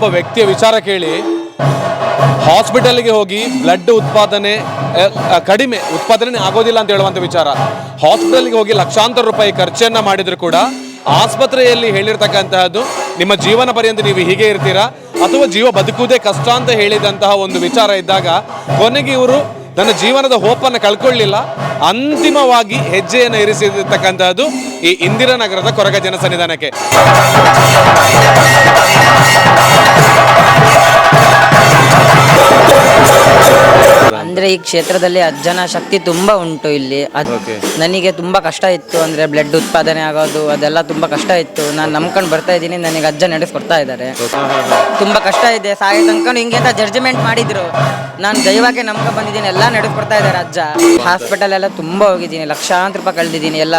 ಒಬ್ಬ ವ್ಯಕ್ತಿಯ ವಿಚಾರ ಕೇಳಿ, ಹಾಸ್ಪಿಟಲ್ಗೆ ಹೋಗಿ ಬ್ಲಡ್ ಉತ್ಪಾದನೆ ಕಡಿಮೆ, ಉತ್ಪಾದನೆ ಆಗೋದಿಲ್ಲ ಅಂತ ಹೇಳುವಂಥ ವಿಚಾರ. ಹಾಸ್ಪಿಟಲ್ಗೆ ಹೋಗಿ ಲಕ್ಷಾಂತರ ರೂಪಾಯಿ ಖರ್ಚನ್ನು ಮಾಡಿದರೂ ಕೂಡ ಆಸ್ಪತ್ರೆಯಲ್ಲಿ ಹೇಳಿರ್ತಕ್ಕಂತಹದ್ದು ನಿಮ್ಮ ಜೀವನ ಪರ್ಯಂತ ನೀವು ಹೀಗೆ ಇರ್ತೀರಾ? ಅಥವಾ ಜೀವ ಬದುಕುವುದೇ ಕಷ್ಟ ಅಂತ ಹೇಳಿದಂತಹ ಒಂದು ವಿಚಾರ ಇದ್ದಾಗ ಕೊನೆಗೆ ಇವರು ನನ್ನ ಜೀವನದ ಹೋಪನ್ನು ಕಳ್ಕೊಳ್ಳಿಲ್ಲ. ಅಂತಿಮವಾಗಿ ಹೆಜ್ಜೆಯನ್ನು ಇರಿಸಿರ್ತಕ್ಕಂಥದ್ದು ಈ ಇಂದಿರಾನಗರದ ಕೊರಗ ಜನ ಅಂದ್ರೆ ಈ ಕ್ಷೇತ್ರದಲ್ಲಿ ಅಜ್ಜನ ಶಕ್ತಿ ತುಂಬಾ ಉಂಟು ಇಲ್ಲಿ. ಅದ್- Okay. ನನಗೆ ತುಂಬಾ ಕಷ್ಟ ಇತ್ತು ಅಂದ್ರೆ ಬ್ಲಡ್ ಉತ್ಪಾದನೆ ಆಗೋದು ಅದೆಲ್ಲ ತುಂಬಾ ಕಷ್ಟ ಇತ್ತು. ನಾನು ನಂಬ್ಕೊಂಡು ಬರ್ತಾ ಇದ್ದೀನಿ ನನಗೆ ಅಜ್ಜ ನಡೆಸ್ಕೊಡ್ತಾ ಇದ್ದಾರೆ. ತುಂಬಾ ಕಷ್ಟ ಇದೆ ಸಾಯಿ ತನಕ ಹಿಂಗೆ ಅಂತ ಜಡ್ಜ್ಮೆಂಟ್ ಮಾಡಿದ್ರು. ನಾನು ದೈವಕ್ಕೆ ನಂಬ್ಕೊಂಡು ಬಂದಿದ್ದೀನಿ ಎಲ್ಲ ನಡೆಸ್ಕೊಡ್ತಾ ಇದ್ದಾರೆ ಅಜ್ಜ. ಹಾಸ್ಪಿಟಲ್ ಎಲ್ಲ ತುಂಬಾ ಹೋಗಿದ್ದೀನಿ ಲಕ್ಷಾಂತರ ರೂಪಾಯಿ ಕಳೆದಿದ್ದೀನಿ ಎಲ್ಲ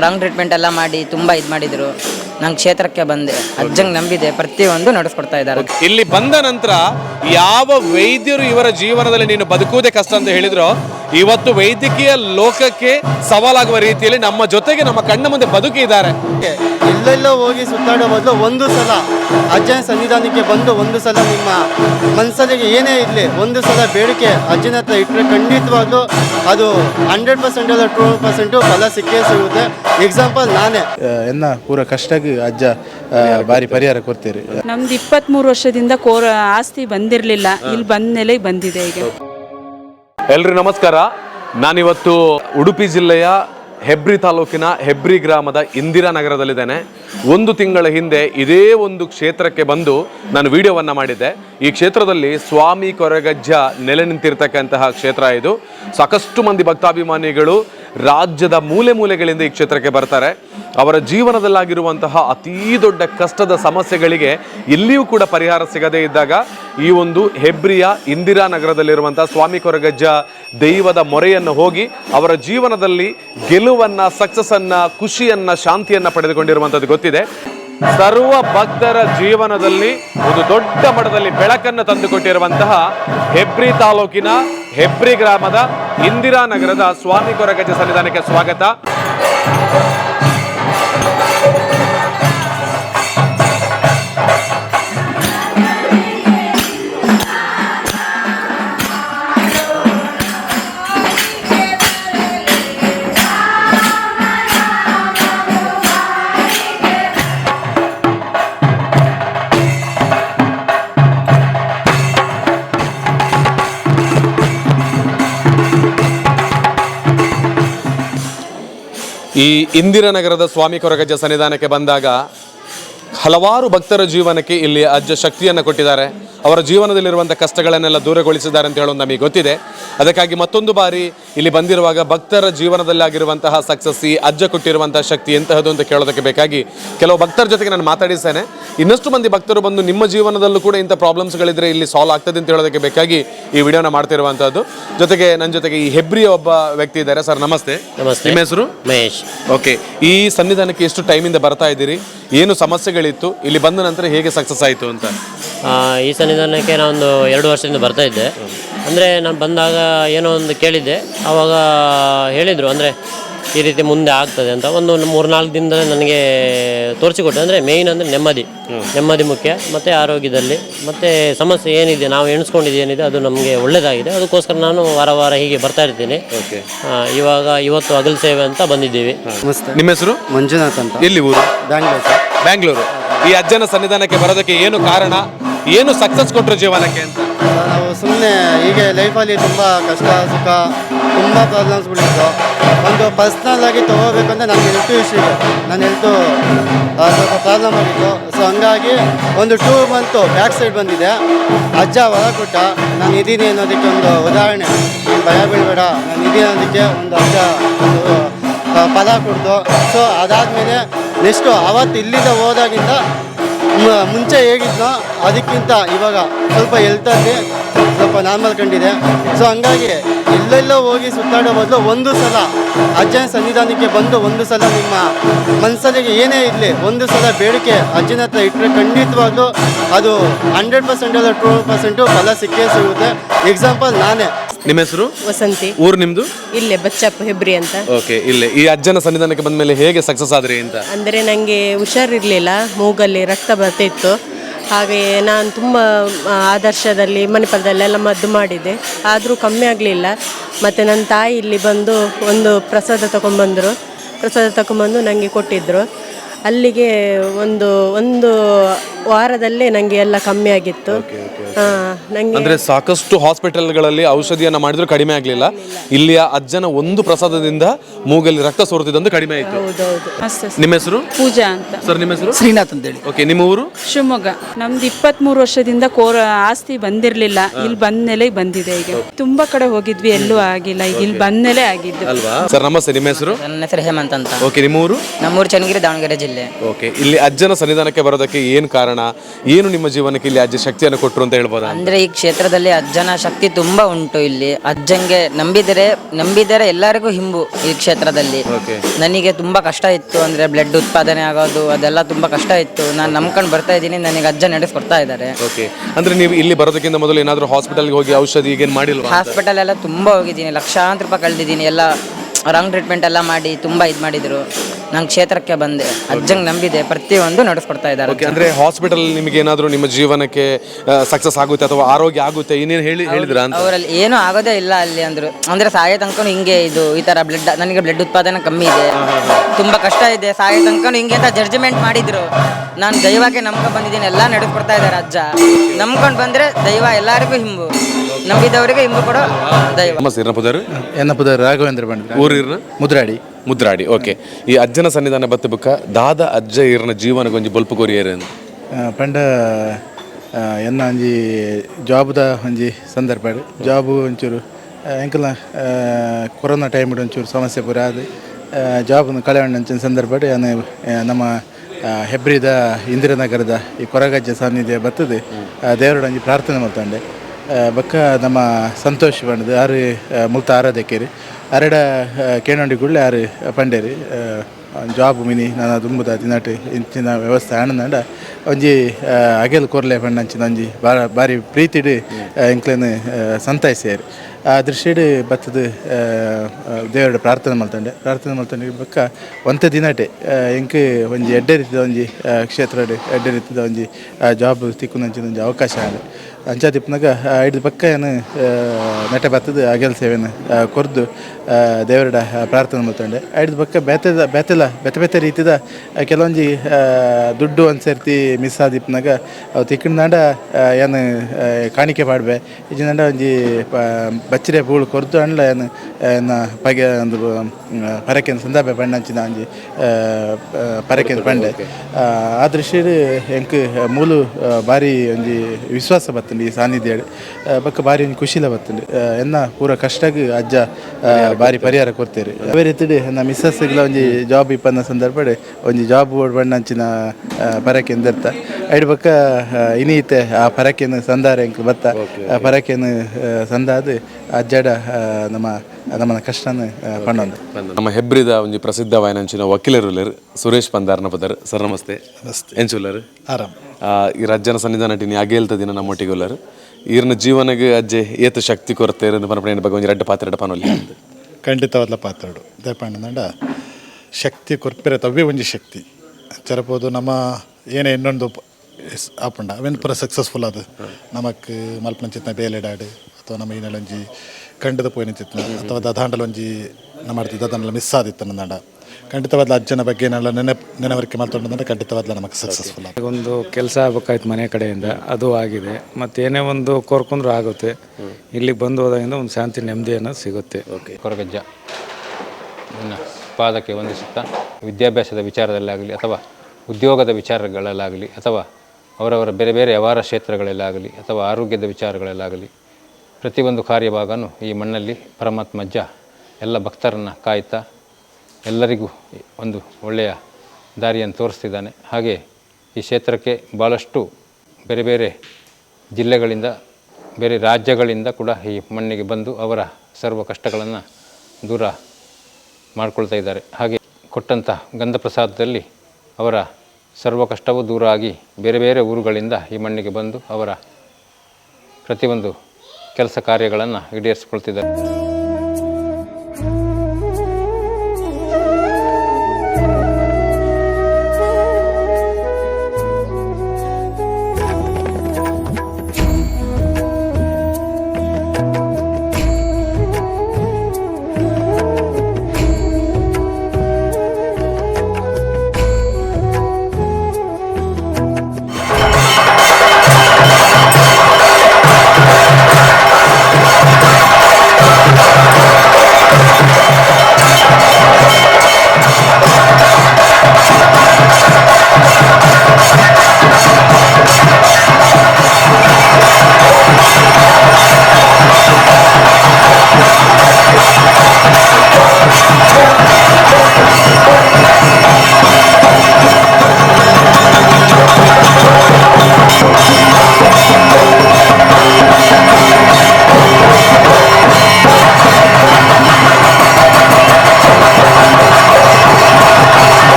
ರಾಂಗ್ ಟ್ರೀಟ್ಮೆಂಟ್ ಎಲ್ಲ ಮಾಡಿ ತುಂಬಾ ಇದು ಮಾಡಿದ್ರು. ನಾನು ಕ್ಷೇತ್ರಕ್ಕೆ ಬಂದೆ. ಅಜ್ಜಂಗೆ ನಂಬಿದೆ. ಪ್ರತಿಯೊಂದು ನಡೆಸ್ಕೊಡ್ತಾ ಇದ್ದಾರೆ. ಇಲ್ಲಿ ಬಂದ ನಂತರ ಯಾವ ವೈದ್ಯರು ಇವರ ಜೀವನದಲ್ಲಿ ನೀನು ಬದುಕುವುದೇ ಕಷ್ಟ ಅಂತ ಹೇಳಿದ್ರು, ಇವತ್ತು ವೈದ್ಯಕೀಯ ಲೋಕಕ್ಕೆ ಸವಾಲಾಗುವ ರೀತಿಯಲ್ಲಿ ನಮ್ಮ ಜೊತೆಗೆ ನಮ್ಮ ಕಣ್ಣ ಮುಂದೆ ಬದುಕಿದ್ದಾರೆ. ಎಲ್ಲೆಲ್ಲೋ ಹೋಗಿ ಸುತ್ತಾಡೋ ಬದಲು ಒಂದು ಸಲ ಅಜ್ಜನ ಸನ್ನಿಧಾನಕ್ಕೆ ಬಂದು ಒಂದು ಸಲ ನಿಮ್ಮ ಮನಸ್ಸಲ್ಲಿಗೆ ಏನೇ ಇರಲಿ ಒಂದು ಸಲ ಬೇಡಿಕೆ ಅಜ್ಜನ ಹತ್ರ ಇಟ್ಟರೆ ಖಂಡಿತವಾಗ್ಲೂ ಅದು ಹಂಡ್ರೆಡ್ ಪರ್ಸೆಂಟ್ ಅಲ್ಲ ಟೂ ಪರ್ಸೆಂಟು ಫಲ ಸಿಕ್ಕೇ ಸಿಗುತ್ತೆ. ಎಕ್ಸಾಂಪಲ್ ನಾನೇ. ಎನ್ನ ಪೂರ ಕಷ್ಟಕ್ಕೆ ಅಜ್ಜ ಬಾರಿ ಪರಿಹಾರ ಕೊಡ್ತೀರಿ. ನಮ್ದು ಇಪ್ಪತ್ತ್ಮೂರು ವರ್ಷದಿಂದ ಕೋರ ಆಸ್ತಿ ಬಂದಿರಲಿಲ್ಲ. ಇಲ್ಲಿ ಬಂದ ಮೇಲೆ ಬಂದಿದೆ ಈಗ. ಎಲ್ರಿ ನಮಸ್ಕಾರ. ನಾನಿವತ್ತು ಉಡುಪಿ ಜಿಲ್ಲೆಯ ಹೆಬ್ರಿ ತಾಲೂಕಿನ ಹೆಬ್ರಿ ಗ್ರಾಮದ ಇಂದಿರಾನಗರದಲ್ಲಿದ್ದೇನೆ ಒಂದು ತಿಂಗಳ ಹಿಂದೆ ಇದೇ ಒಂದು ಕ್ಷೇತ್ರಕ್ಕೆ ಬಂದು ನಾನು ವಿಡಿಯೋವನ್ನು ಮಾಡಿದ್ದೆ. ಈ ಕ್ಷೇತ್ರದಲ್ಲಿ ಸ್ವಾಮಿ ಕೊರಗಜ್ಜ ನೆಲೆ ನಿಂತಿರ್ತಕ್ಕಂತಹ ಕ್ಷೇತ್ರ ಇದು. ಸಾಕಷ್ಟು ಮಂದಿ ಭಕ್ತಾಭಿಮಾನಿಗಳು ರಾಜ್ಯದ ಮೂಲೆ ಮೂಲೆಗಳಿಂದ ಈ ಕ್ಷೇತ್ರಕ್ಕೆ ಬರ್ತಾರೆ. ಅವರ ಜೀವನದಲ್ಲಾಗಿರುವಂತಹ ಅತೀ ದೊಡ್ಡ ಕಷ್ಟದ ಸಮಸ್ಯೆಗಳಿಗೆ ಎಲ್ಲಿಯೂ ಕೂಡ ಪರಿಹಾರ ಸಿಗದೇ ಇದ್ದಾಗ ಈ ಒಂದು ಹೆಬ್ರಿಯ ಇಂದಿರಾನಗರದಲ್ಲಿರುವಂತಹ ಸ್ವಾಮಿ ಕೊರಗಜ್ಜ ದೈವದ ಮೊರೆಯನ್ನು ಹೋಗಿ ಅವರ ಜೀವನದಲ್ಲಿ ಗೆಲುವನ್ನ ಸಕ್ಸಸ್ ಅನ್ನ, ಖುಷಿಯನ್ನ, ಶಾಂತಿಯನ್ನ ಪಡೆದುಕೊಂಡಿರುವಂಥದ್ದು ಗೊತ್ತಿದೆ. ಸರ್ವ ಭಕ್ತರ ಜೀವನದಲ್ಲಿ ಒಂದು ದೊಡ್ಡ ಮಟ್ಟದಲ್ಲಿ ಬೆಳಕನ್ನು ತಂದುಕೊಟ್ಟಿರುವಂತಹ ಹೆಬ್ರಿ ತಾಲೂಕಿನ ಹೆಬ್ರಿ ಗ್ರಾಮದ ಇಂದಿರಾನಗರದ ಸ್ವಾಮಿ ಕೊರಗಜ್ಜ ಸನ್ನಿಧಾನಕ್ಕೆ ಸ್ವಾಗತ. ಈ ಇಂದಿರಾನಗರದ ಸ್ವಾಮಿ ಕೊರಗಜ್ಜ ಸನ್ನಿಧಾನಕ್ಕೆ ಬಂದಾಗ ಹಲವಾರು ಭಕ್ತರ ಜೀವನಕ್ಕೆ ಇಲ್ಲಿ ಅಜ್ಜ ಶಕ್ತಿಯನ್ನು ಕೊಟ್ಟಿದ್ದಾರೆ. ಅವರ ಜೀವನದಲ್ಲಿರುವಂಥ ಕಷ್ಟಗಳನ್ನೆಲ್ಲ ದೂರಗೊಳಿಸಿದ್ದಾರೆ ಅಂತ ಹೇಳೋದು ನಮಗೆ ಗೊತ್ತಿದೆ. ಅದಕ್ಕಾಗಿ ಮತ್ತೊಂದು ಬಾರಿ ಇಲ್ಲಿ ಬಂದಿರುವಾಗ ಭಕ್ತರ ಜೀವನದಲ್ಲಿ ಆಗಿರುವಂತಹ ಸಕ್ಸಸ್ ಈ ಅಜ್ಜ ಕೊಟ್ಟಿರುವಂತಹ ಶಕ್ತಿ ಎಂತಹದ್ದು ಅಂತ ಕೇಳೋದಕ್ಕೆ ಬೇಕಾಗಿ ಕೆಲವು ಭಕ್ತರ ಜೊತೆಗೆ ನಾನು ಮಾತಾಡಿಸ್ತೇನೆ. ಇನ್ನಷ್ಟು ಮಂದಿ ಭಕ್ತರು ಬಂದು ನಿಮ್ಮ ಜೀವನದಲ್ಲೂ ಕೂಡ ಇಂಥ ಪ್ರಾಬ್ಲಮ್ಸ್ಗಳಿದ್ರೆ ಇಲ್ಲಿ ಸಾಲ್ವ್ ಆಗ್ತದೆ ಅಂತ ಹೇಳೋದಕ್ಕೆ ಬೇಕಾಗಿ ಈ ವಿಡಿಯೋನ ಮಾಡ್ತಿರುವಂಥದ್ದು ಜೊತೆಗೆ ನನ್ನ ಜೊತೆಗೆ ಈ ಹೆಬ್ರಿಯ ಒಬ್ಬ ವ್ಯಕ್ತಿ ಇದ್ದಾರೆ. ಸರ್ ನಮಸ್ತೆ. ನಮಸ್ತೆ. ನಿಮ್ಮ ಹೆಸರು? ಮಹೇಶ್. ಓಕೆ ಈ ಸನ್ನಿಧಾನಕ್ಕೆ ಎಷ್ಟು ಟೈಮಿಂದ ಬರ್ತಾ ಇದ್ದೀರಿ? ಏನು ಸಮಸ್ಯೆಗಳಿತ್ತು? ಇಲ್ಲಿ ಬಂದ ನಂತರ ಹೇಗೆ ಸಕ್ಸಸ್ ಆಯಿತು ಅಂತ? ಈ ಈ ಸನ್ನಿಧಾನಕ್ಕೆ ಒಂದು ಎರಡು ವರ್ಷದಿಂದ ಬರ್ತಾ ಇದ್ದೆ. ಅಂದರೆ ನಾನು ಬಂದಾಗ ಏನೋ ಒಂದು ಕೇಳಿದ್ದೆ. ಆವಾಗ ಹೇಳಿದರು ಅಂದರೆ ಈ ರೀತಿ ಮುಂದೆ ಆಗ್ತದೆ ಅಂತ. ಒಂದು ಮೂರು ನಾಲ್ಕು ದಿನದಲ್ಲಿ ನನಗೆ ತೋರಿಸಿಕೊಟ್ಟೆ. ಅಂದರೆ ಮೇಯ್ನ್ ಅಂದರೆ ನೆಮ್ಮದಿ. ನೆಮ್ಮದಿ ಮುಖ್ಯ ಮತ್ತು ಆರೋಗ್ಯದಲ್ಲಿ ಮತ್ತು ಸಮಸ್ಯೆ ಏನಿದೆ ನಾವು ಎಣಿಸ್ಕೊಂಡಿದ್ದು ಏನಿದೆ ಅದು ನಮಗೆ ಒಳ್ಳೆಯದಾಗಿದೆ ಅದಕ್ಕೋಸ್ಕರ ನಾನು ವಾರ ವಾರ ಹೀಗೆ ಬರ್ತಾ ಇರ್ತೀನಿ. ಆ, ಇವಾಗ ಇವತ್ತು ಹಗಲು ಸೇವೆ ಅಂತ ಬಂದಿದ್ದೀವಿ. ನಮಸ್ತೆ. ನಿಮ್ಮ ಹೆಸರು? ಮಂಜುನಾಥ್ ಅಂತ. ಎಲ್ಲಿ ಊರು? ಬ್ಯಾಂಗ್ಳೂರ್. ಸರ್ ಬ್ಯಾಂಗ್ಳೂರು. ಈ ಅಜ್ಜನ ಸನ್ನಿಧಾನಕ್ಕೆ ಬರೋದಕ್ಕೆ ಏನು ಕಾರಣ? ಏನು ಸಕ್ಸಸ್ ಕೊಟ್ಟರು ಜೀವನಕ್ಕೆ ಅಂತ? ನಾವು ಸುಮ್ಮನೆ ಹೀಗೆ ಲೈಫಲ್ಲಿ ತುಂಬ ಕಷ್ಟ, ಸುಖ, ತುಂಬ ಪ್ರಾಬ್ಲಮ್ಸ್ಗಳಿತ್ತು ಒಂದು ಪರ್ಸ್ನಲ್ ಆಗಿ ಅಂದರೆ ನನಗೆ ಹೆಲ್ತ್ ಇಶ್ಯೂ ಇದೆ. ನನ್ನ ಹೆಲ್ತು ಸ್ವಲ್ಪ ಪ್ರಾಬ್ಲಮ್ ಆಗಿತ್ತು. ಸೊ ಹಂಗಾಗಿ ಒಂದು ಟೂ ಮಂತು ಬ್ಯಾಕ್ ಸೈಡ್ ಬಂದಿದೆ. ಅಜ್ಜ ಹೊರ ಕೊಟ್ಟ ನಾನು ಇದ್ದೀನಿ ಅನ್ನೋದಕ್ಕೆ ಒಂದು ಉದಾಹರಣೆ. ನಾನು ಭಯ ಬೀಳಬೇಡ, ನಾನು ಇದ್ದೀನಿ ಅನ್ನೋದಕ್ಕೆ ಒಂದು ಅಜ್ಜ ಒಂದು ಪದ ಕೊಡ್ತು ಸೊ ಅದಾದಮೇಲೆ ನೆಕ್ಸ್ಟು ಅವತ್ತು ಇಲ್ಲಿಂದ ಹೋದಾಗಿಂದ ಮುಂಚೆ ಹೇಗಿದ್ನೋ ಅದಕ್ಕಿಂತ ಇವಾಗ ಸ್ವಲ್ಪ ಹೆಲ್ತಲ್ಲಿ ಸ್ವಲ್ಪ ನಾರ್ಮಲ್ ಕಂಡಿದೆ. ಸೊ ಹಂಗಾಗಿ ಎಲ್ಲೆಲ್ಲೋ ಹೋಗಿ ಸುತ್ತಾಡೋ ಬದಲು ಒಂದು ಸಲ ಅಜ್ಜನ ಸನ್ನಿಧಾನಕ್ಕೆ ಬಂದು ಒಂದು ಸಲ ನಿಮ್ಮ ಮನಸ್ಸಲ್ಲಿಗೆ ಏನೇ ಇರಲಿ, ಒಂದು ಸಲ ಬೇಡಿಕೆ ಅಜ್ಜನ ಹತ್ರ ಇಟ್ಟರೆ ಖಂಡಿತವಾಗ್ಲೂ ಅದು ಹಂಡ್ರೆಡ್ ಪರ್ಸೆಂಟ್ ಅಲ್ಲ ಟೂ ಪರ್ಸೆಂಟು ಫಲ ಸಿಕ್ಕೇ ಸಿಗುತ್ತೆ. ಎಕ್ಸಾಂಪಲ್ ನಾನೇ. ನಿಮ್ಮ ಹೆಸರು? ವಸಂತಿ. ಊರು ನಿಮ್ದು? ಇಲ್ಲೇ ಬಚ್ಚಪ್ಪ ಹೆಬ್ರಿ ಅಂತ. ಓಕೆ ಇಲ್ಲೇ. ಈ ಅಜ್ಜನ ಸನ್ನಿಧಾನಕ್ಕೆ ಬಂದ ಮೇಲೆ ಹೇಗೆ ಸಕ್ಸಸ್ ಆದ್ರಿ ಅಂತ? ಅಂದರೆ ನನಗೆ ಹುಷಾರಿರಲಿಲ್ಲ ಮೂಗಲ್ಲಿ ರಕ್ತ ಬರ್ತಿತ್ತು. ಹಾಗೆಯೇ ನಾನು ತುಂಬ ಆ, ಆದರ್ಶದಲ್ಲಿ ಮಣಿಪಾಲದಲ್ಲೆಲ್ಲ ಮದ್ದು ಮಾಡಿದೆ ಆದರೂ ಕಮ್ಮಿ ಆಗಲಿಲ್ಲ. ಮತ್ತು ನನ್ನ ತಾಯಿ ಇಲ್ಲಿ ಬಂದು ಒಂದು ಪ್ರಸಾದ ತಗೊಂಡ್ಬಂದರು ಪ್ರಸಾದ ತಗೊಂಬಂದು ನನಗೆ ಕೊಟ್ಟಿದ್ದರು ಅಲ್ಲಿಗೆ ಒಂದು ಒಂದು ವಾರದಲ್ಲೇ ನನಗೆ ಎಲ್ಲ ಕಮ್ಮಿ ಆಗಿತ್ತು. ನನಗೆ ಅಂದ್ರೆ ಸಾಕಷ್ಟು ಹಾಸ್ಪಿಟಲ್ಗಳಲ್ಲಿ ಔಷಧಿಯನ್ನ ಮಾಡಿದ್ರು ಕಡಿಮೆ ಆಗಲಿಲ್ಲ. ಇಲ್ಲಿಯ ಅಜ್ಜನ ಒಂದು ಪ್ರಸಾದದಿಂದ ಮೂಗಲ್ಲಿ ರಕ್ತ ಸೋರುತ್ತಿದ್ದಂದು ಕಡಿಮೆ ಆಯಿತು. ಹೌದೌದು. ಅಷ್ಟೇ ನಿಮ್ಮ ಹೆಸರು? ಪೂಜಾ ಅಂತ. ಸರ್ ನಿಮ್ಮ ಹೆಸರು? ಶ್ರೀನಾಥ್ ಅಂತೇಳಿ. ಓಕೆ ನಿಮ್ಮ ಊರು? ಶಿವಮೊಗ್ಗ. ನಮ್ದು ಇಪ್ಪತ್ಮೂರು ವರ್ಷದಿಂದ ಕೋರ ಆಸ್ತಿ ಬಂದಿರಲಿಲ್ಲ. ಇಲ್ಲಿ ಬಂದ್ಮೇಲೆ ಬಂದಿದೆ ಈಗ. ತುಂಬಾ ಕಡೆ ಹೋಗಿದ್ವಿ ಎಲ್ಲೂ ಆಗಿಲ್ಲ. ಈಗ ಇಲ್ಲಿ ಬಂದ್ಮೇಲೆ ಆಗಿದ್ದು. ಅಲ್ವಾ? ಸರ್ ನಮಸ್ತೆ ನಿಮ್ಮ ಹೆಸರು? ನನ್ನ ಹೆಸರು ಹೇಮಂತ್ ಅಂತ. ಓಕೆ ನಿಮ್ಮ ಊರು? ನಮ್ಮೂರು ಚನ್ನಗಿರಿ ದಾವಣಗೆರೆ ಜಿಲ್ಲೆ. ಓಕೆ ಇಲ್ಲಿ ಅಜ್ಜನ ಸನ್ನಿಧಾನಕ್ಕೆ ಬರೋದಕ್ಕೆ ಏನು ಕಾರಣ? ಏನು ನಿಮ್ಮ ಜೀವನಕ್ಕೆ ಇಲ್ಲಿ ಅಜ್ಜ ಶಕ್ತಿಯನ್ನು ಕೊಟ್ಟರು ಅಂತ ಹೇಳ್ಬೋದು? ಅಂದ್ರೆ ಈ ಕ್ಷೇತ್ರದಲ್ಲಿ ಅಜ್ಜನ ಶಕ್ತಿ ತುಂಬಾ ಉಂಟು ಇಲ್ಲಿ. ಅಜ್ಜಂಗೆ ನಂಬಿದರೆ ನಂಬಿದರೆ ಎಲ್ಲರಿಗೂ ಹಿಂಬು ಈ ಕ್ಷೇತ್ರದಲ್ಲಿ. ನನಗೆ ತುಂಬಾ ಕಷ್ಟ ಇತ್ತು ಅಂದ್ರೆ ಬ್ಲಡ್ ಉತ್ಪಾದನೆ ಆಗೋದು ಅದೆಲ್ಲ ತುಂಬಾ ಕಷ್ಟ ಇತ್ತು. ನಾನು ನಂಬ್ಕೊಂಡು ಬರ್ತಾ ಇದ್ದೀನಿ ನನಗೆ ಅಜ್ಜ ನಡೆಸ್ಕೊಡ್ತಾ ಇದ್ದಾರೆ. ಓಕೆ ಅಂದ್ರೆ ನೀವು ಇಲ್ಲಿ ಬರೋದಕ್ಕಿಂತ ಮೊದಲು ಏನಾದರೂ ಹಾಸ್ಪಿಟಲ್ಗೆ ಹೋಗಿ ಔಷಧಿ ಈಗೇನು ಮಾಡಿಲ್ವಾ? ಹಾಸ್ಪಿಟಲ್ ಎಲ್ಲ ತುಂಬಾ ಹೋಗಿದ್ದೀನಿ ಲಕ್ಷಾಂತರ ರೂಪಾಯಿ ಕಳೆದಿದ್ದೀನಿ ಎಲ್ಲ ರಾಂಗ್ ಟ್ರೀಟ್ಮೆಂಟ್ ಎಲ್ಲ ಮಾಡಿ ತುಂಬಾ ಇದು ಮಾಡಿದ್ರು. ನಾನು ಕ್ಷೇತ್ರಕ್ಕೆ ಬಂದೆ. ಅಜ್ಜಂಗೆ ನಂಬಿದೆ. ಪ್ರತಿಯೊಂದು ನಡೆಸ್ಕೊಡ್ತಾ ಇದ್ದಾರೆ ಓಕೆ ಅಂದ್ರೆ ಹಾಸ್ಪಿಟಲ್ ನಿಮಗೆ ಏನಾದರೂ ನಿಮ್ಮ ಜೀವನಕ್ಕೆ ಸಕ್ಸಸ್ ಆಗುತ್ತೆ ಅಥವಾ ಆರೋಗ್ಯ ಆಗುತ್ತೆ ಇನ್ನೇನು ಹೇಳಿ ಹೇಳಿದ್ರ ಅಂತ? ಅವರಲ್ಲಿ ಏನೂ ಆಗೋದೇ ಇಲ್ಲ ಅಲ್ಲಿ ಅಂದರು. ಅಂದ್ರೆ ಸಾಯ ತನಕ ಹಿಂಗೆ ಇದು ಈ ತರ ಬ್ಲಡ್ ನನಗೆ ಬ್ಲಡ್ ಉತ್ಪಾದನೆ ಕಮ್ಮಿ ಇದೆ. ತುಂಬಾ ಕಷ್ಟ ಇದೆ. ಸಾಯ ತನಕ ಹಿಂಗೆ ಅಂತ ಜಡ್ಜ್ಮೆಂಟ್ ಮಾಡಿದ್ರು. ನಾನು ದೈವಕ್ಕೆ ನಂಬ್ಕೊಂಡು ಬಂದಿದ್ದೀನಿ. ಎಲ್ಲ ನಡೆಸ್ಕೊಡ್ತಾ ಇದ್ದಾರೆ ಅಜ್ಜ. ನಂಬ್ಕೊಂಡು ಬಂದರೆ ದೈವ ಎಲ್ಲರಿಗೂ ಹಿಂಬು. ನಂಬಿದವರಿಗೆ ಹಿಂಬು ಕೊಡೋ ದೈವ. ನಮಸ್ತೆ ರಾಘವೇಂದ್ರ ಬಂಡ್ರಿ ಊರಿರ್ ಮುದ್ರಾಡಿ. ಮುದ್ರಾಡಿ ಓಕೆ ಈ ಅಜ್ಜನ ಸನ್ನಿಧಾನ ಬತ್ತ ಬುಕ್ಕ ದಾದ ಅಜ್ಜ ಇರ್ನ ಜೀವನ ಗೊಂಜಿ ಬೊಲ್ಪು ಕೊರಿಯರ್ ಆ, ಪಂಡ ಆ, ಎನ್ನ ಒಂಜಿ ಜಾಬ್ದ ಒಂಜಿ ಸಂದರ್ಭ ಜಾಬ್ ಒಂಚೂರು ಎಂಕಲ್ನ ಕೊರೋನಾ ಟೈಮ್ ಒಂಚೂರು ಸಮಸ್ಯೆ ಪೂರ ಅದು ಜಾಬ್ ಕಳೆಯಣ್ಣಂಚಿನ ಸಂದರ್ಭ ಯಾನು ಆ, ನಮ್ಮ ಆ, ಹೆಬ್ರಿದ ಇಂದಿರಾನಗರದ ಈ ಕೊರಗಜ್ಜ ಸಾನ್ನಿಧ್ಯ ಬರ್ತದೆ ದೇವರೊಡ ಒಂಜಿ ಪ್ರಾರ್ಥನೆ ಮಾಡ್ತಾಂಡೆ. ಆ, ಬಕ್ಕ ನಮ್ಮ ಸಂತೋಷ್ ಬಂಡದು ಆರು ಮುಲ್ತ ಆರಾಧಕೇರಿ ಅರಡ ಕೇಣೊಂಡಿ ಗುಳ್ಳೆ ಆರು ಪಂಡೇರಿ. ಜಾಬ್, ಮಿನಿ, ನಾನು ದುಂಬುದ ತಿನ್ನಟ್ಟು ಇಂಚಿನ ವ್ಯವಸ್ಥೆ ಆನಂದ ಒಂಜಿ ಅಗೇಲ್ ಕೊರ್ಲೆ ಪಂಡಂಚಿನ ಒಂಜಿ ಭಾಳ ಬಾರಿ ಪ್ರೀತಿಡ್ ಇಂಕ್ಲೇನು ಸಂತೈಸ್ಯಾರು. ಆ ದೃಶ್ಯಡ್ ಬತ್ತದ ದೇವರ ಪ್ರಾರ್ಥನೆ ಮಾಡ್ತಂಡೆ ಪ್ರಾರ್ಥನೆ ಮಾಡ್ತಂಡೆ ಬಕ್ಕ ಒಂತೆ ದಿನಟೆ ಎಂಕ್ ಒಂಜಿ ಎಡ್ಡೆ ರೀತಿದ ಒಂಜಿ ಕ್ಷೇತ್ರ ಎಡ್ಡೆ ರೀತಿದ ಒಂಜಿ ಜಾಬ್ ತಿಕ್ಕುನಂಚಿನ ಒಂಜಿ ಅವಕಾಶ ಆದ. ಅಂಚ ತಿಪ್ಪನಾಗ ಐದು ಪಕ್ಕ ಏನು ನೆಟೆ ಬತ್ತದ ಅಗೆಲ್ ಕೊರ್ದು. ದೇವರಡ ಪ್ರಾರ್ಥನೆ ಮಾಡ್ತಂಡೆ ಐದು ಪಕ್ಕ ಬೇತೆದ ಬೇತೆಲ ಬೆತೆ ಬೆತೆ ರೀತಿದ ಕೆಲವೊಂದು ಕೆಲವೊಂಜಿ ದುಡ್ಡು ಒಂದು ಸರ್ತಿ ಮಿಸ್ ಆದಿಪ್ಪನಾಗ ಅವು ತಿಕ್ಕಂಡ ಏನು ಕಾಣಿಕೆ ಪಾಡ್ಬೆ ಇಜಿನಂಡ ಒಂಜಿ ಬಚ್ಚರೆ ಪೂಳು ಕೊರ್ದು ಅಂಡ್ಲ ಏನು ಏನು ಪಗೆ ಒಂದು ಪರಕೆನ ಸಂದರ್ಭ ಪಣ್ಣಂಚಿನ ಒಂಜಿ ಪರಕೆನ ಪಂಡೆ ಆ, ಎಂಕ್ ಮೂಲು ಭಾರಿ ಬಾರಿ ಒಂಜಿ ವಿಶ್ವಾಸ ಬರ್ತಂಡಿ ಈ ಸಾನ್ನಿಧ್ಯ ಬಕ್ಕ ಬಾರಿ ಒಂಜಿ ಖುಷಿಲ ಬರ್ತಂಡಿ ಎನ್ನ ಪೂರ ಕಷ್ಟಗ್ ಅಜ್ಜ ಬಾರಿ ಪರಿಹಾರ ಕೊಡ್ತೀರಿ. ಅದೇ ರೀತಿ ನಮ್ಮ ಮಿಸ್ಸಸ್ ಇಲ್ಲ ಒಂಜಿ ಜಾಬ್ ಇಪ್ಪನ್ನ ಸಂದರ್ಭ ಒಂಜಿ ಜಾಬ್ ಬಣ್ಣಂಚಿನ ಪರಕೆನ್ ದರ್ತ ಐಡ್ ಪಕ್ಕ ಇನಿತೆ ಆ ಪರಕೆನ್ ಸಂದಾರ ಬತ್ತ ಆ ಪರಕೆನ್ ಸಂದಾದ ಅಜ್ಜಡ ನಮ್ಮ ನಮ್ಮ ನಮ್ಮನ ಕಷ್ಟನ ಪಣ್ಣೊಂದು. ನಮ್ಮ ಹೆಬ್ರಿದ ಒಂಜಿ ಪ್ರಸಿದ್ಧ ವಾಯನಂಚಿನ ವಕೀಲರು ಸುರೇಶ್ ಪಂದಾರ್ನ ಪದರ್. ಸರ್ ನಮಸ್ತೆ. ಎಂಚುಲರ್ ಆರಾಮ್. ಈ ರಾಜ್ಯನ ಸನ್ನಿಧಾನ ಟಿನಿ ಅಗೇಲ್ತ ದಿನ ನಮ್ಮೊಟ್ಟಿಗೆ ಉಲ್ಲರು ಈರ್ನ ಜೀವನಗೆ ಅಜ್ಜೆ ಏತು ಶಕ್ತಿ ಕೊರತೆ ಇರೋದು ಪನಪಣೆ ಬಗ್ಗೆ ಒಂಜಿ ರೆಡ್ಡ ಪಾತ್ರ ಪನೊಲ್ಲಿ ಖಂಡಿತವಾದ ಪಾತ್ರಡು. ದಯಪಾಂಡ ಶಕ್ತಿ ಕೊರ್ಪಿರ ತವ್ಯ ಒಂಜಿ ಶಕ್ತಿ. ಚರಪೋದು ನಮ್ಮ ಏನೇ ಇನ್ನೊಂದು ಆಪುಂಡ ಅವೇನು ಪೂರ ಸಕ್ಸಸ್ಫುಲ್ ಅದು. ನಮಕ್ ಮಲ್ಪನ ಚಿತ್ನ ಬೇಲೆಡಾಡು, ಅಥವಾ ನಮ್ಮ ಏನೊಂಜಿ ಕಂಡದ ಪೋಯಿನ ಚಿತ್ನ, ಅಥವಾ ದದಾಂಡಲ ಒಂಜಿ ನಮ್ಮ ದದಾಂಡಲ ಮಿಸ್ ಆದಿತ್ತು ನಂದಾಂಡ ಖಂಡಿತವಾದ ಅಜ್ಜನ ಬಗ್ಗೆ ನಾಳೆ ನೆನಪ್ ನೆನವರಿಕೆ ಮಾಡ್ಕೊಂಡ್ರೆ ಖಂಡಿತವಾದ ನಮಗೆ ಸಕ್ಸಸ್ಫುಲ್ ಆಗ ಒಂದು ಕೆಲಸ ಆಗ್ಬೇಕಾಯ್ತು ಮನೆ ಕಡೆಯಿಂದ ಅದು ಆಗಿದೆ. ಮತ್ತೆ ಏನೇ ಒಂದು ಕೋರ್ಕೊಂಡ್ರು ಆಗುತ್ತೆ. ಇಲ್ಲಿಗೆ ಬಂದು ಹೋದಾಗಿಂದ ಒಂದು ಶಾಂತಿ ನೆಮ್ಮದಿ ಅನ್ನೋದು ಸಿಗುತ್ತೆ. ಕೊರಗಜ್ಜ ನನ್ನ ಪಾದಕ್ಕೆ ವಂದಿಸುತ್ತಾ ವಿದ್ಯಾಭ್ಯಾಸದ ವಿಚಾರದಲ್ಲಾಗಲಿ ಅಥವಾ ಉದ್ಯೋಗದ ವಿಚಾರಗಳಲ್ಲಾಗಲಿ ಅಥವಾ ಅವರವರ ಬೇರೆ ಬೇರೆ ವ್ಯವಹಾರ ಕ್ಷೇತ್ರಗಳಲ್ಲಾಗಲಿ ಅಥವಾ ಆರೋಗ್ಯದ ವಿಚಾರಗಳಲ್ಲಾಗಲಿ ಪ್ರತಿಯೊಂದು ಕಾರ್ಯಭಾಗನೂ ಈ ಮಣ್ಣಲ್ಲಿ ಪರಮಾತ್ಮಜ್ಜ ಎಲ್ಲ ಭಕ್ತರನ್ನು ಕಾಯ್ತಾ ಎಲ್ಲರಿಗೂ ಒಂದು ಒಳ್ಳೆಯ ದಾರಿಯನ್ನು ತೋರಿಸ್ತಿದ್ದಾನೆ. ಹಾಗೆ ಈ ಕ್ಷೇತ್ರಕ್ಕೆ ಭಾಳಷ್ಟು ಬೇರೆ ಬೇರೆ ಜಿಲ್ಲೆಗಳಿಂದ, ಬೇರೆ ರಾಜ್ಯಗಳಿಂದ ಕೂಡ ಈ ಮಣ್ಣಿಗೆ ಬಂದು ಅವರ ಸರ್ವ ಕಷ್ಟಗಳನ್ನು ದೂರ ಮಾಡಿಕೊಳ್ತಾ ಇದ್ದಾರೆ. ಹಾಗೆ ಕೊಟ್ಟಂಥ ಗಂಧಪ್ರಸಾದದಲ್ಲಿ ಅವರ ಸರ್ವ ಕಷ್ಟವೂ ದೂರ ಆಗಿ ಬೇರೆ ಬೇರೆ ಊರುಗಳಿಂದ ಈ ಮಣ್ಣಿಗೆ ಬಂದು ಅವರ ಪ್ರತಿಯೊಂದು ಕೆಲಸ ಕಾರ್ಯಗಳನ್ನು ಈಡೇರಿಸಿಕೊಳ್ತಿದ್ದಾರೆ.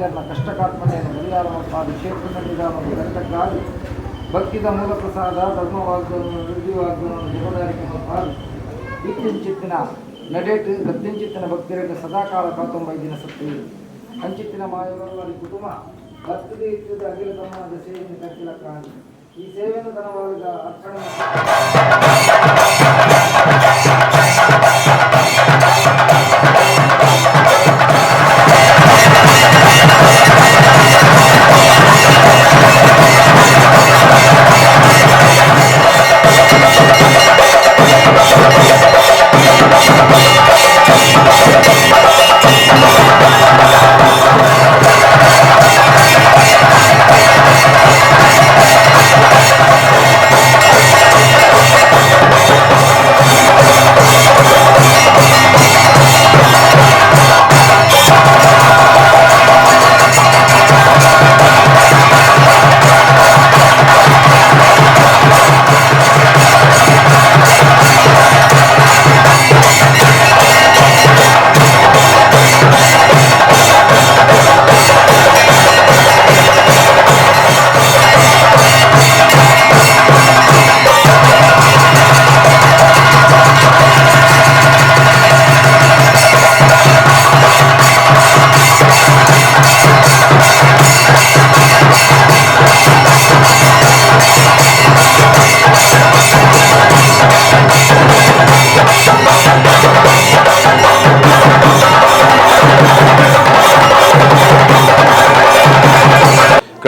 ವಿದ್ಯಾರ್ಥಿಗಳ ಕಷ್ಟಕಾರ್ಪಣೆಯನ್ನು ಬಲಿದಾನ ಹಾಗೂ ಕ್ಷೇತ್ರದ ನಿಧಾನವನ್ನು ಗಂಟಕ್ಕಾಗಿ ಭಕ್ತಿದ ಮೂಲ ಪ್ರಸಾದ ಧರ್ಮವಾಗ್ದವನ್ನು ವೃದ್ಧಿವಾಗ್ದವನ್ನು ಜವಾಬ್ದಾರಿಕೆ ಮತ್ತು ಇತ್ತಿಂಚಿತ್ತಿನ ನಡೆಟ್ ಗದ್ದಿಂಚಿತ್ತಿನ ಭಕ್ತಿಯರಿಗೆ ಸದಾಕಾಲ ಕಾತೊಂಬೈದಿನ ಸತ್ತಿ ಕಂಚಿತ್ತಿನ ಮಾಯವರು ಅಲ್ಲಿ ಕುಟುಂಬ. ಭಕ್ತಿಗೆ ಇತ್ತಿದ್ದ ಅಗಿಲ ತಮ್ಮ ಸೇವೆಯನ್ನು ಕಟ್ಟಿಲಕ್ಕಾಗಿ ಈ ಸೇವೆಯನ್ನು ಧನವಾದ ಅರ್ಪಣೆ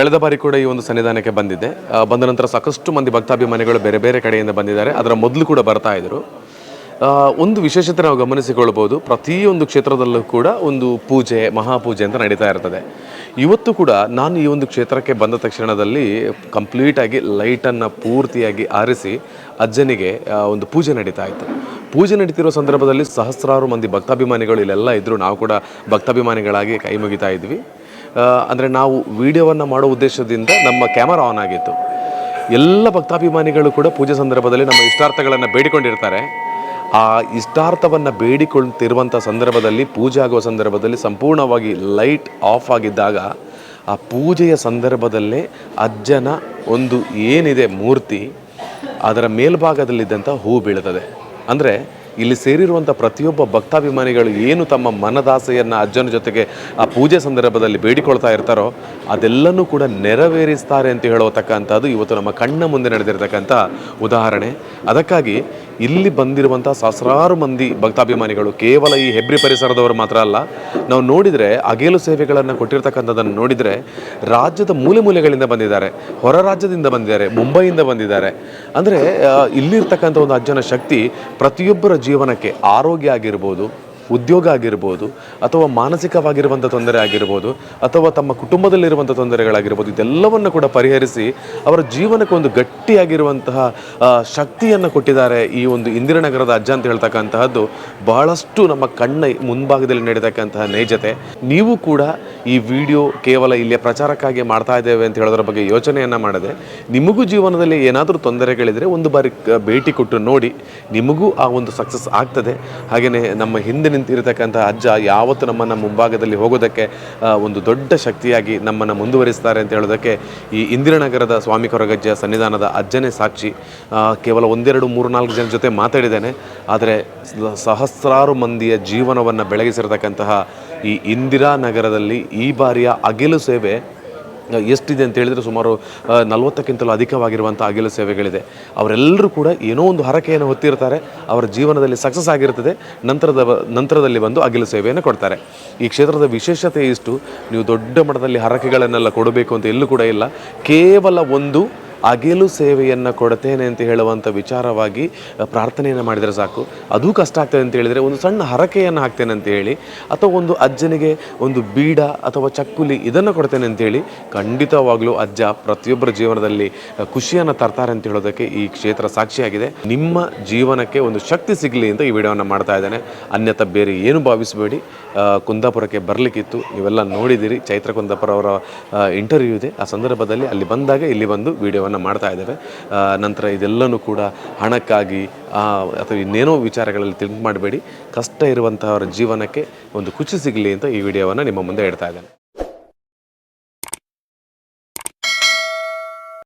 ಕಳೆದ ಬಾರಿ ಕೂಡ ಈ ಒಂದು ಸನ್ನಿಧಾನಕ್ಕೆ ಬಂದಿದ್ದೆ. ಬಂದ ನಂತರ ಸಾಕಷ್ಟು ಮಂದಿ ಭಕ್ತಾಭಿಮಾನಿಗಳು ಬೇರೆ ಬೇರೆ ಕಡೆಯಿಂದ ಬಂದಿದ್ದಾರೆ. ಅದರ ಮೊದಲು ಕೂಡ ಬರ್ತಾ ಇದ್ರು. ಒಂದು ವಿಶೇಷತೆ ನಾವು ಗಮನಿಸಿಕೊಳ್ಬೋದು ಪ್ರತಿಯೊಂದು ಕ್ಷೇತ್ರದಲ್ಲೂ ಕೂಡ ಒಂದು ಪೂಜೆ, ಮಹಾಪೂಜೆ ಅಂತ ನಡೀತಾ ಇರ್ತದೆ. ಇವತ್ತು ಕೂಡ ನಾನು ಈ ಒಂದು ಕ್ಷೇತ್ರಕ್ಕೆ ಬಂದ ತಕ್ಷಣದಲ್ಲಿ ಕಂಪ್ಲೀಟಾಗಿ ಲೈಟನ್ನು ಪೂರ್ತಿಯಾಗಿ ಆರಿಸಿ ಅಜ್ಜನಿಗೆ ಒಂದು ಪೂಜೆ ನಡೀತಾ ಇತ್ತು. ಪೂಜೆ ನಡೀತಿರೋ ಸಂದರ್ಭದಲ್ಲಿ ಸಹಸ್ರಾರು ಮಂದಿ ಭಕ್ತಾಭಿಮಾನಿಗಳು ಇಲ್ಲೆಲ್ಲ ಇದ್ದರು ನಾವು ಕೂಡ ಭಕ್ತಾಭಿಮಾನಿಗಳಾಗಿ ಕೈ ಮುಗಿತಾ ಇದ್ವಿ. ಅಂದರೆ ನಾವು ವಿಡಿಯೋವನ್ನು ಮಾಡೋ ಉದ್ದೇಶದಿಂದ ನಮ್ಮ ಕ್ಯಾಮರಾ ಆನ್ ಆಗಿತ್ತು. ಎಲ್ಲ ಭಕ್ತಾಭಿಮಾನಿಗಳು ಕೂಡ ಪೂಜೆ ಸಂದರ್ಭದಲ್ಲಿ ನಮ್ಮ ಇಷ್ಟಾರ್ಥಗಳನ್ನು ಬೇಡಿಕೊಂಡಿರ್ತಾರೆ. ಆ ಇಷ್ಟಾರ್ಥವನ್ನು ಬೇಡಿಕೊಳ್ತಿರುವಂಥ ಸಂದರ್ಭದಲ್ಲಿ, ಪೂಜೆ ಆಗುವ ಸಂದರ್ಭದಲ್ಲಿ ಸಂಪೂರ್ಣವಾಗಿ ಲೈಟ್ ಆಫ್ ಆಗಿದ್ದಾಗ ಆ ಪೂಜೆಯ ಸಂದರ್ಭದಲ್ಲೇ ಅಜ್ಜನ ಒಂದು ಏನಿದೆ ಮೂರ್ತಿ, ಅದರ ಮೇಲ್ಭಾಗದಲ್ಲಿದ್ದಂಥ ಹೂ ಬೀಳುತ್ತದೆ. ಅಂದರೆ ಇಲ್ಲಿ ಸೇರಿರುವಂಥ ಪ್ರತಿಯೊಬ್ಬ ಭಕ್ತಾಭಿಮಾನಿಗಳು ಏನು ತಮ್ಮ ಮನದಾಸೆಯನ್ನು ಅಜ್ಜನ ಜೊತೆಗೆ ಆ ಪೂಜೆ ಸಂದರ್ಭದಲ್ಲಿ ಬೇಡಿಕೊಳ್ತಾ ಇರ್ತಾರೋ ಅದೆಲ್ಲನೂ ಕೂಡ ನೆರವೇರಿಸ್ತಾರೆ ಅಂತ ಹೇಳತಕ್ಕಂಥದ್ದು ಇವತ್ತು ನಮ್ಮ ಕಣ್ಣ ಮುಂದೆ ನಡೆದಿರತಕ್ಕಂಥ ಉದಾಹರಣೆ. ಅದಕ್ಕಾಗಿ ಇಲ್ಲಿ ಬಂದಿರುವಂಥ ಸಹಸ್ರಾರು ಮಂದಿ ಭಕ್ತಾಭಿಮಾನಿಗಳು, ಕೇವಲ ಈ ಹೆಬ್ರಿ ಪರಿಸರದವರು ಮಾತ್ರ ಅಲ್ಲ, ನಾವು ನೋಡಿದರೆ ಅಗೇಲು ಸೇವೆಗಳನ್ನು ಕೊಟ್ಟಿರ್ತಕ್ಕಂಥದ್ದನ್ನು ನೋಡಿದರೆ ರಾಜ್ಯದ ಮೂಲೆ ಮೂಲೆಗಳಿಂದ ಬಂದಿದ್ದಾರೆ, ಹೊರ ರಾಜ್ಯದಿಂದ ಬಂದಿದ್ದಾರೆ, ಮುಂಬೈಯಿಂದ ಬಂದಿದ್ದಾರೆ. ಅಂದರೆ ಇಲ್ಲಿರ್ತಕ್ಕಂಥ ಒಂದು ಅಜ್ಜನ ಶಕ್ತಿ ಪ್ರತಿಯೊಬ್ಬರ ಜೀವನಕ್ಕೆ ಆರೋಗ್ಯ ಆಗಿರ್ಬೋದು ಉದ್ಯೋಗ ಆಗಿರ್ಬೋದು ಅಥವಾ ಮಾನಸಿಕವಾಗಿರುವಂಥ ತೊಂದರೆ ಆಗಿರ್ಬೋದು ಅಥವಾ ತಮ್ಮ ಕುಟುಂಬದಲ್ಲಿರುವಂಥ ತೊಂದರೆಗಳಾಗಿರ್ಬೋದು, ಇದೆಲ್ಲವನ್ನು ಕೂಡ ಪರಿಹರಿಸಿ ಅವರ ಜೀವನಕ್ಕೆ ಒಂದು ಗಟ್ಟಿಯಾಗಿರುವಂತಹ ಶಕ್ತಿಯನ್ನು ಕೊಟ್ಟಿದ್ದಾರೆ ಈ ಒಂದು ಇಂದಿರಾನಗರದ ಅಜ್ಜ ಅಂತ ಹೇಳ್ತಕ್ಕಂತಹದ್ದು. ಬಹಳಷ್ಟು ನಮ್ಮ ಕಣ್ಣ ಮುಂಭಾಗದಲ್ಲಿ ನಡೀತಕ್ಕಂತಹ ನೈಜತೆ ನೀವು ಕೂಡ ಈ ವಿಡಿಯೋ ಕೇವಲ ಇಲ್ಲಿಯ ಪ್ರಚಾರಕ್ಕಾಗಿ ಮಾಡ್ತಾ ಇದ್ದೇವೆ ಅಂತ ಹೇಳೋದ್ರ ಬಗ್ಗೆ ಯೋಚನೆಯನ್ನು ಮಾಡದೆ ನಿಮಗೂ ಜೀವನದಲ್ಲಿ ಏನಾದರೂ ತೊಂದರೆಗಳಿದ್ರೆ ಒಂದು ಬಾರಿ ಭೇಟಿ ಕೊಟ್ಟು ನೋಡಿ. ನಿಮಗೂ ಆ ಒಂದು ಸಕ್ಸಸ್ ಆಗ್ತದೆ. ಹಾಗೆಯೇ ನಮ್ಮ ಹಿಂದೆ ನಿಂತಿರತಕ್ಕಂಥ ಅಜ್ಜ ಯಾವತ್ತು ನಮ್ಮನ್ನು ಮುಂಭಾಗದಲ್ಲಿ ಹೋಗೋದಕ್ಕೆ ಒಂದು ದೊಡ್ಡ ಶಕ್ತಿಯಾಗಿ ನಮ್ಮನ್ನು ಮುಂದುವರಿಸ್ತಾರೆ ಅಂತ ಹೇಳೋದಕ್ಕೆ ಈ ಇಂದಿರಾನಗರದ ಸ್ವಾಮಿ ಕೊರಗಜ್ಜ ಸನ್ನಿಧಾನದ ಅಜ್ಜನೇ ಸಾಕ್ಷಿ. ಕೇವಲ ಒಂದೆರಡು ಮೂರು ನಾಲ್ಕು ಜನ ಜೊತೆ ಮಾತಾಡಿದ್ದೇನೆ. ಆದರೆ ಸಹಸ್ರಾರು ಮಂದಿಯ ಜೀವನವನ್ನು ಬೆಳಗಿಸಿರತಕ್ಕಂತಹ ಈ ಇಂದಿರಾನಗರದಲ್ಲಿ ಈ ಬಾರಿಯ ಅಗಿಲು ಸೇವೆ ಎಷ್ಟಿದೆ ಅಂತ ಹೇಳಿದರೆ ಸುಮಾರು ನಲವತ್ತಕ್ಕಿಂತಲೂ ಅಧಿಕವಾಗಿರುವಂಥ ಅಗಿಲ ಸೇವೆಗಳಿದೆ. ಅವರೆಲ್ಲರೂ ಕೂಡ ಏನೋ ಒಂದು ಹರಕೆಯನ್ನು ಹೊತ್ತಿರ್ತಾರೆ. ಅವರ ಜೀವನದಲ್ಲಿ ಸಕ್ಸಸ್ ಆಗಿರ್ತದೆ. ನಂತರದ ನಂತರದಲ್ಲಿ ಬಂದು ಅಗಿಲ ಸೇವೆಯನ್ನು ಕೊಡ್ತಾರೆ. ಈ ಕ್ಷೇತ್ರದ ವಿಶೇಷತೆ ಇಷ್ಟು, ನೀವು ದೊಡ್ಡ ಮಟ್ಟದಲ್ಲಿ ಹರಕೆಗಳನ್ನೆಲ್ಲ ಕೊಡಬೇಕು ಅಂತ ಎಲ್ಲೂ ಕೂಡ ಇಲ್ಲ. ಕೇವಲ ಒಂದು ಅಗೆಲು ಸೇವೆಯನ್ನು ಕೊಡ್ತೇನೆ ಅಂತ ಹೇಳುವಂಥ ವಿಚಾರವಾಗಿ ಪ್ರಾರ್ಥನೆಯನ್ನು ಮಾಡಿದರೆ ಸಾಕು. ಅದು ಕಷ್ಟ ಆಗ್ತದೆ ಅಂತ ಹೇಳಿದರೆ ಒಂದು ಸಣ್ಣ ಹರಕೆಯನ್ನು ಹಾಕ್ತೇನೆ ಅಂತ ಹೇಳಿ, ಅಥವಾ ಒಂದು ಅಜ್ಜನಿಗೆ ಒಂದು ಬೀಡ ಅಥವಾ ಚಕ್ಕುಲಿ ಇದನ್ನು ಕೊಡ್ತೇನೆ ಅಂತೇಳಿ ಖಂಡಿತವಾಗ್ಲೂ ಅಜ್ಜ ಪ್ರತಿಯೊಬ್ಬರ ಜೀವನದಲ್ಲಿ ಖುಷಿಯನ್ನು ತರ್ತಾರೆ ಅಂತ ಹೇಳೋದಕ್ಕೆ ಈ ಕ್ಷೇತ್ರ ಸಾಕ್ಷಿಯಾಗಿದೆ. ನಿಮ್ಮ ಜೀವನಕ್ಕೆ ಒಂದು ಶಕ್ತಿ ಸಿಗಲಿ ಅಂತ ಈ ವಿಡಿಯೋವನ್ನು ಮಾಡ್ತಾ ಇದ್ದೇನೆ. ಅನ್ಯಥ ಬೇರೆ ಏನು ಭಾವಿಸಬೇಡಿ. ಕುಂದಾಪುರಕ್ಕೆ ಬರಲಿಕ್ಕಿತ್ತು. ನೀವೆಲ್ಲ ನೋಡಿದ್ದೀರಿ. ಚೈತ್ರ ಕುಂದಾಪುರ ಅವರ ಇಂಟರ್ವ್ಯೂ ಇದೆ. ಆ ಸಂದರ್ಭದಲ್ಲಿ ಅಲ್ಲಿ ಬಂದಾಗ ಇಲ್ಲಿ ಬಂದು ವಿಡಿಯೋವನ್ನು ಮಾಡ್ತಾ ಇದ್ದೇವೆ ಆ, ನಂತರ ಇದೆಲ್ಲನೂ ಕೂಡ ಹಣಕ್ಕಾಗಿ ಅಥವಾ ಇನ್ನೇನೋ ವಿಚಾರಗಳಲ್ಲಿ ತಿಂಕ್ ಮಾಡಬೇಡಿ. ಕಷ್ಟ ಇರುವಂತಹವರ ಜೀವನಕ್ಕೆ ಒಂದು ಖುಷಿ ಸಿಗಲಿ ಅಂತ ಈ ವಿಡಿಯೋವನ್ನು ನಿಮ್ಮ ಮುಂದೆ ಇಡ್ತಾ ಇದ್ದೇನೆ.